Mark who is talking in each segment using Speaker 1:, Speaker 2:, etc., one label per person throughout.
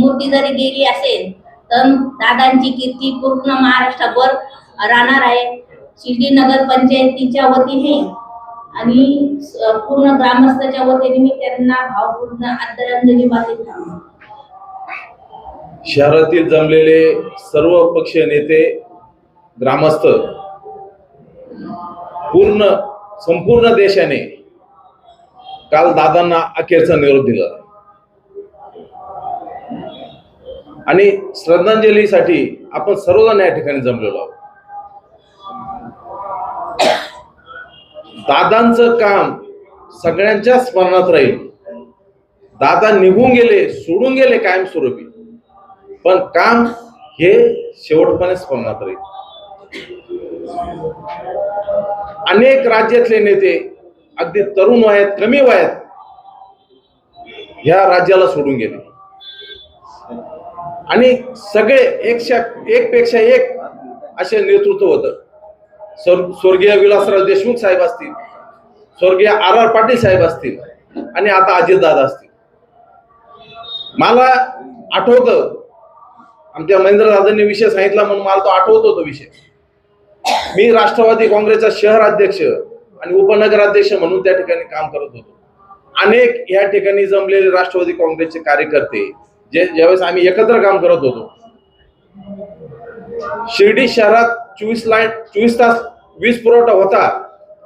Speaker 1: मूर्ती जरी गेली असेल तर दादांची कीर्ती पूर्ण महाराष्ट्रभर राहणार आहे. शिर्डी नगर पंचायतीच्या वतीने आणि पूर्ण ग्रामस्थाच्या वतीने मी त्यांना भावपूर्ण आदरांजली वाहित.
Speaker 2: शहरातील जमलेले सर्व पक्षीय नेते ग्रामस्थ पूर्ण संपूर्ण देशाने काल दादांना अखेरचा निरोप दिला. आणि श्रद्धांजलीसाठी आपण सर्वजण या ठिकाणी जमलेलो आहोत. दादांचं काम सगळ्यांच्या स्मरणात राहील. दादा निघून गेले सोडून गेले कायमस्वरूपी. पण काम हे शेवटपणे स्मरणात राहील. अनेक राज्यातले नेते अगदी तरुण वयात कमी वयात ह्या राज्याला सोडून गेले. आणि सगळे एकशा एक पेक्षा एक असे नेतृत्व होतं. स्वर- स्वर्गीय विलासराव देशमुख साहेब असतील स्वर्गीय आर आर पाटील साहेब असतील आणि आता अजितदादा असतील. मला आठवतं आमच्या महेंद्रदादांनी विषय सांगितला म्हणून मला तो आठवतो तो विषय. मी राष्ट्रवादी काँग्रेसचा शहर अध्यक्ष आणि उपनगराध्यक्ष म्हणून त्या ठिकाणी काम करत होतो. अनेक या ठिकाणी जमलेले राष्ट्रवादी काँग्रेसचे कार्यकर्ते जे ज्यावेळेस आम्ही एकत्र काम करत होतो. शिर्डी शहरात चोवीस लाईन चोवीस तास वीज पुरवठा होता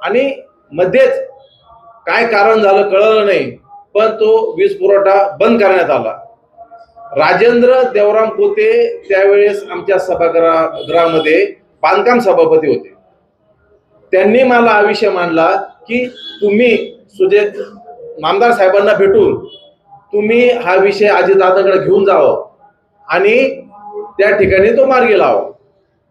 Speaker 2: आणि मध्येच काय कारण झालं कळलं नाही पण तो वीज पुरवठा बंद करण्यात आला. राजेंद्र देवराम पोते त्यावेळेस आमच्या सभागृहामध्ये बांधकाम सभापती होते. त्यांनी मला हा विषय मांडला की तुम्ही सुजय नामदार साहेबांना भेटून तुम्ही हा विषय अजितदादाकडे घेऊन जावं. आणि त्या ठिकाणी तो मार्गी लावा.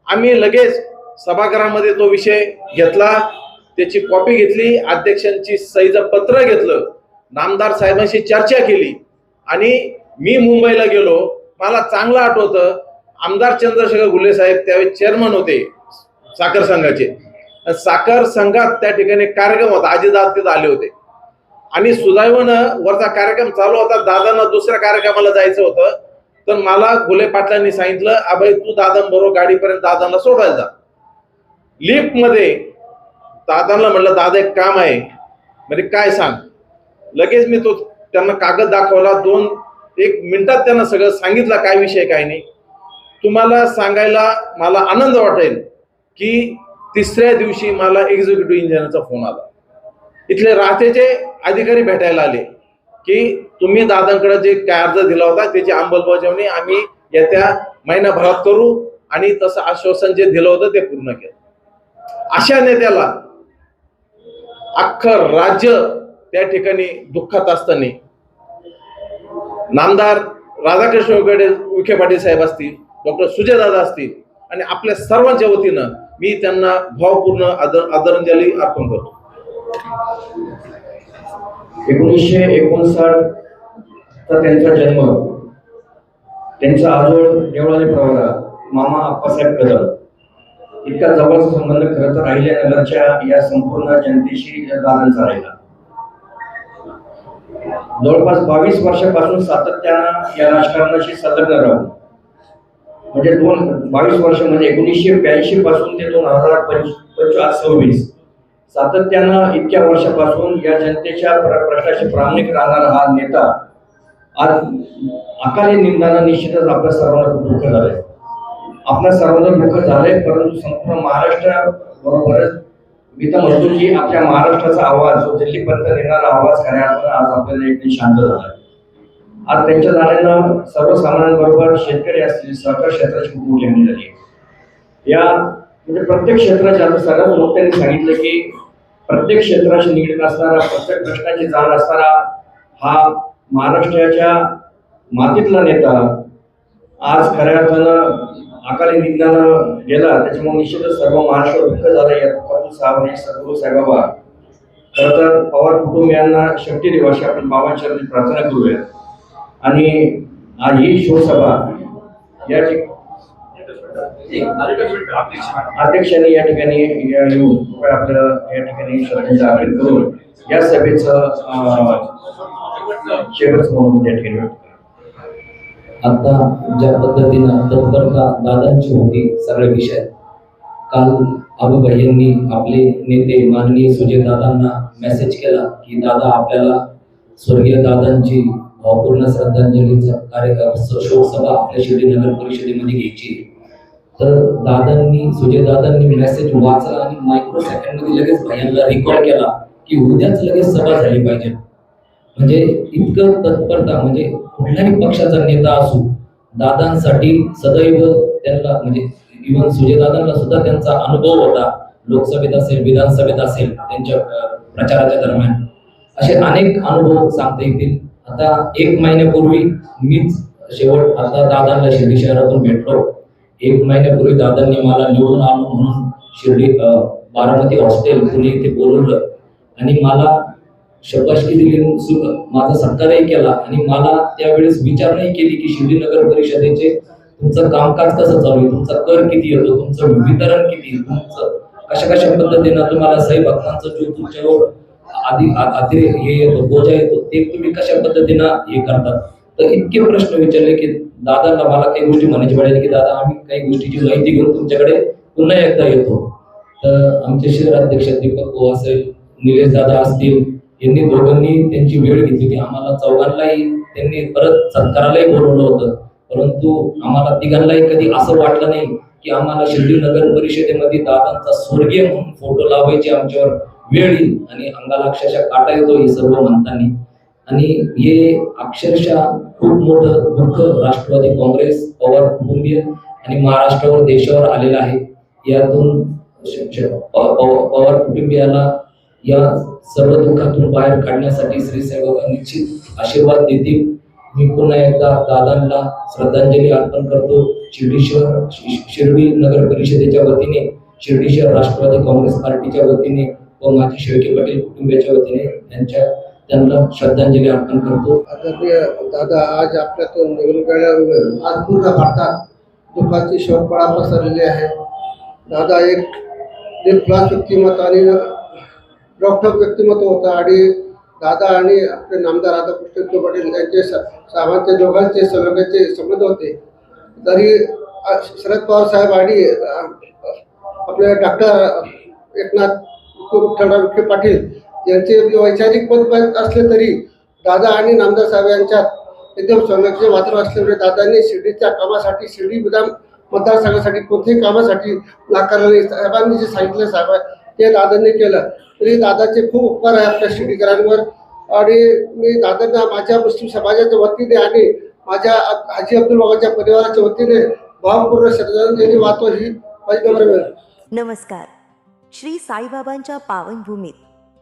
Speaker 2: आम्ही लगेच सभागृहामध्ये तो विषय घेतला. त्याची कॉपी घेतली. अध्यक्षांची सहीचं पत्र घेतलं. नामदार साहेबांशी चर्चा केली. आणि मी मुंबईला गेलो. मला चांगलं आठवतं. आमदार चंद्रशेखर गुल्हे साहेब त्यावेळी चेअरमन होते. साखर संघाचे. साखर संघात त्या ठिकाणी कार्यक्रम होता. अजितदादा तिथं आले होते. आणि सुदैवानं वरचा कार्यक्रम चालू होता. दादांना दुसऱ्या कार्यक्रमाला जायचं होतं. तर मला घुले पाटलांनी सांगितलं अभय तू दादांबरोबर गाडीपर्यंत दादांना सोडायला जा. लिफ्टमध्ये दादांना म्हटलं दादा एक काम आहे. म्हणजे काय सांग? लगेच मी तो त्यांना कागद दाखवला. दोन एक मिनिटात त्यांना सगळं सांगितलं काय विषय काय नाही. तुम्हाला सांगायला मला आनंद वाटेल की तिसऱ्या दिवशी मला एक्झिक्युटिव्ह इंजिनियरचा फोन आला. इथले राहतेचे अधिकारी भेटायला आले की तुम्ही दादांकडे जे काय अर्ज दिला होता त्याची अंमलबजावणी आम्ही येत्या महिनाभरात करू आणि तसं आश्वासन जे दिलं होतं ते पूर्ण केलं. अशा नेत्याला अख्खं राज्य त्या ठिकाणी दुःखात असताना नामदार राधाकृष्ण विखे विखे पाटील साहेब असतील डॉक्टर सुजयदादा असतील आणि आपल्या सर्वांच्या वतीनं मी त्यांना भावपूर्ण आदर आदरांजली अर्पण करतो.
Speaker 3: एकोणीसशे एकोणसाठचा त्यांचा जन्म. त्यांचा आजोळ देवळाली प्रवरा. मामा आप्पासाहेब कदम इतका जवळचा संबंध खरं तर राहिल्या नगरच्या या संपूर्ण जनतेशी दादांचा राहिला. जवळपास बावीस वर्षापासून सातत्यानं या राजकारणाशी संलग्न राहून. म्हणजे दोन बावीस वर्ष म्हणजे एकोणीसशे ब्याऐंशी पासून ते दोन हजार पंचवीस सव्वीस. सातत्यानं इतक्या वर्षापासून या जनतेच्या प्र- प्रश्नाशी प्रामाणिक राहणारा हा नेता आज अकाली निंदानं निश्चितच आपल्या सर्वांना खूप दुःख झालंय आपल्या सर्वांना दुःख झालंय परंतु संपूर्ण महाराष्ट्र बरोबरच मी तर म्हणतो की आपल्या महाराष्ट्राचा आवाज जो दिल्लीपर्यंत येणारा आवाज खऱ्या अर्थानं आज आपल्याला एक शांत झालाय. आज त्यांच्या जाण्यानं सर्वसामान्यांबरोबर शेतकरी असतील सहकार क्षेत्राची खूप मोठी हानी झाली. या म्हणजे प्रत्येक क्षेत्राच्या आता सर्वच लोकांनी सांगितलं की प्रत्येक क्षेत्राशी निगडीत असणारा प्रत्येक प्रश्नाची जाण असणारा हा महाराष्ट्राच्या मातीतला नेता आज खऱ्या अर्थानं अकाली निघण्यानं गेला त्याच्यामुळे निश्चितच सर्व महाराष्ट्र दुःख झालं या दुःखातून सावने सद्गुरू साहेबाबा. खरं तर पवार कुटुंबियांना शक्ती देऊ अशी आपण बाबांच्या प्रार्थना करूया. आणि आज ही शोकसभा या ठिकाणी अध्यक्षांनी या ठिकाणी येऊन आपल्याला या ठिकाणी श्रद्धांजली अर्पण करून या सभेचं शेवट म्हणून त्या ठिकाणी
Speaker 4: आता ज्या पद्धतीनं तत्परता दादांची होती सगळे विषय काल आबाबाई यांनी आपले नेते माननीय सुजय दादांना मेसेज केला की दादा आपल्याला स्वर्गीय दादांची भावपूर्ण श्रद्धांजलीचा कार्यक्रम शोक सभा आपल्या शिर्डी नगर परिषदेमध्ये घ्यायची तर दादांनी सुजय दादांनी मेसेज वाचला आणि मायक्रो सेकंडमध्ये लगेच भाईला रेकॉर्ड केला की उद्याच लगेच सभा झाली पाहिजे. म्हणजे इतकं तत्परता म्हणजे कुठल्याही पक्षाचा नेता असू दादांसाठी सदैव त्यांना म्हणजे इव्हन सुजय दादांना सुद्धा त्यांचा अनुभव होता लोकसभेत असेल विधानसभेत असेल त्यांच्या प्रचाराच्या दरम्यान. असे अनेक अनुभव सांगता येतील. आता एक महिन्यापूर्वी मीच शेवट आता दादांना शिर्डी शहरातून भेटलो. एक महिन्यापूर्वी दादांनी मला निवडून आणून म्हणून शिर्डी बारामती हॉस्टेल पुणे इथे बोलवलं. आणि मला शबाशकी दिली माझा सत्कारही केला. आणि मला त्यावेळेस विचारणाही केली की शिर्डी नगर परिषदेचे तुमचं कामकाज कसं चालू आहे? तुमचा कर किती येतो? तुमचं वितरण किती तुमचं कशा कशा पद्धतीनं तुम्हाला साई भक्तांचं जो तुमच्यावर आधी आ- अति हे येतो बोजा येतो ते तुम्ही कशा पद्धतीनं हे करतात? तर इतके प्रश्न विचारले की दादांना मला काही गोष्टी म्हणायची पडेल की दादा आम्ही काही गोष्टीची माहिती घेऊन तुमच्याकडे पुन्हा एकदा येतो. तर आमचे शहराध्यक्ष दीपक भाऊ असेल निलेश दादा असतील यांनी दोघांनी त्यांची वेळ घेतली की आम्हाला चौघांनाही त्यांनी परत सत्कारालाही बोलवलं होतं. परंतु आम्हाला तिघांनाही कधी असं वाटलं नाही की आम्हाला शिर्डी नगर परिषदेमध्ये दादांचा स्वर्गीय म्हणून फोटो लावायची आमच्यावर वेळ येईल आणि अंगाला अक्षरशः काटा येतो हे सर्व म्हणताना. आणि हे अक्षरशः खूप मोठं दुःख राष्ट्रवादी काँग्रेस पवार कुटुंबीय आणि महाराष्ट्रावर देशावर आलेलं आहे. यातून पवार कुटुंबियाला या सर्व दुःखातून बाहेर काढण्यासाठी श्री साईबाबा निश्चित आशीर्वाद देतील. मी पुन्हा एकदा दादांना श्रद्धांजली अर्पण करतो. शिर्डी शहर शिर्डी नगर परिषदेच्या वतीने शिर्डी शहर राष्ट्रवादी काँग्रेस पार्टीच्या वतीने व माझे शेळके पाटील कुटुंबियाच्या वतीने त्यांच्या त्यांना श्रद्धांजली अर्पण करतो.
Speaker 5: दादा आज आपल्यातून निघून गेल्यामुळे आज पूर्ण भारतात दुःखाची शोकपळा पसरलेली आहे. दादा एक निर्क्लास व्यक्तिमत्व आणि डॉक्टर व्यक्तिमत्व होतं आणि दादा आणि आपले नामदार राधाकृष्ण पाटील यांचे स- साहेबांचे दोघांचे सलोख्याचे संबंध होते. तरी शरद पवार साहेब आणि आपले डॉक्टर एकनाथ विठ्ठलराव विखे पाटील यांचे वैचारिक मत असले तरी दादा आणि नामदार साहेब यांच्यात एकदम संरक्षण मात्र असल्यामुळे दादांनी शिर्डीच्या कामासाठी शिर्डी विधान मतदारसंघासाठी कोणत्याही कामासाठी नाकारले नाही साहेबांनी जे सांगितलं साहेब ते दादांनी केलं. तरी दादाचे खूप उपकार आहे आपल्या शिर्डीकरांवर. आणि मी दादांना माझ्या मुस्लिम समाजाच्या वतीने आणि माझ्या हाजी अब्दुल बाबाच्या परिवाराच्या वतीने भावपूर्ण श्रद्धांजली वाहतो ही माझी
Speaker 6: नमस्कार. श्री साईबाबांच्या पावनभूमीत